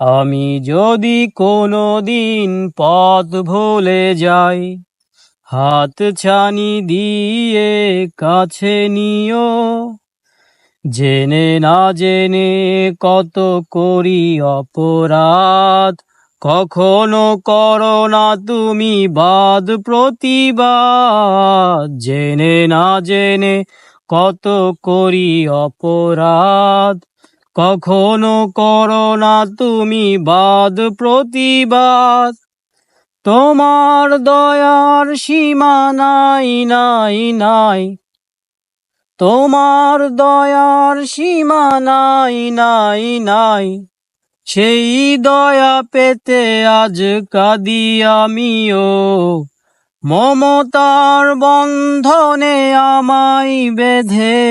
আমি যদি কোনো দিন পথ ভুলে যাই, হাত ছানি দিয়ে কাছে নিও। জেনে না জেনে কত করি অপরাধ, কখনো করো না তুমি বাদ প্রতিবাদ। জেনে না জেনে কত করি অপরাধ কখনো করো না তুমি বাদ প্রতিবাদ। তোমার দয়ার সীমা নাই নাই নাই। তোমার দয়ার সীমা নাই নাই নাই। সেই দয়া পেতে আজ কাঁদি আমিও। মমতার বন্ধনে আমায় বেঁধে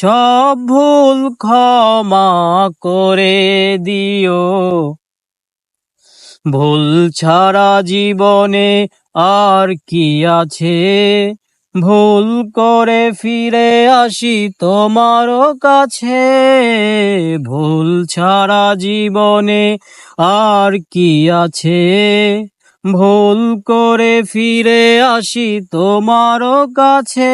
সব ভুল ক্ষমা করে দিও। ভুল ছাড়া জীবনে আর কি আছে? ভুল করে ফিরে আসি তোমার কাছে। ভুল ছাড়া জীবনে আর কি আছে? ভুল করে ফিরে আসি তোমার কাছে।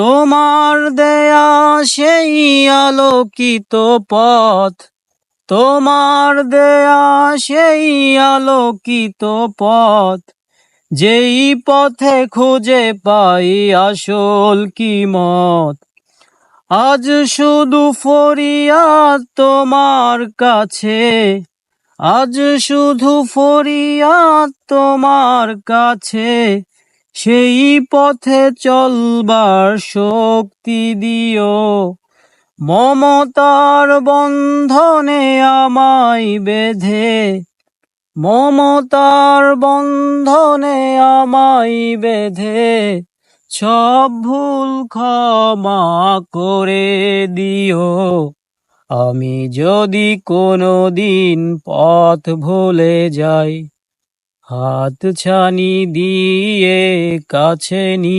তোমার দেয়া সেই আলোকিত পথ। তোমার দেয়া সেই আলোকিত পথ। যেই পথে খুঁজে পাই আসল কি মত। আজ শুধু ফরিয়াদ তোমার কাছে। আজ শুধু ফরিয়াদ তোমার কাছে। সেই পথে চলবার শক্তি দিও। মমতার বন্ধনে আমায় বেঁধে। মমতার বন্ধনে আমায় বেঁধে। সব ভুল ক্ষমা করে দিও। আমি যদি কোনো দিন পথ ভুলে যাই হাত ছানি দিয়ে কাছে নি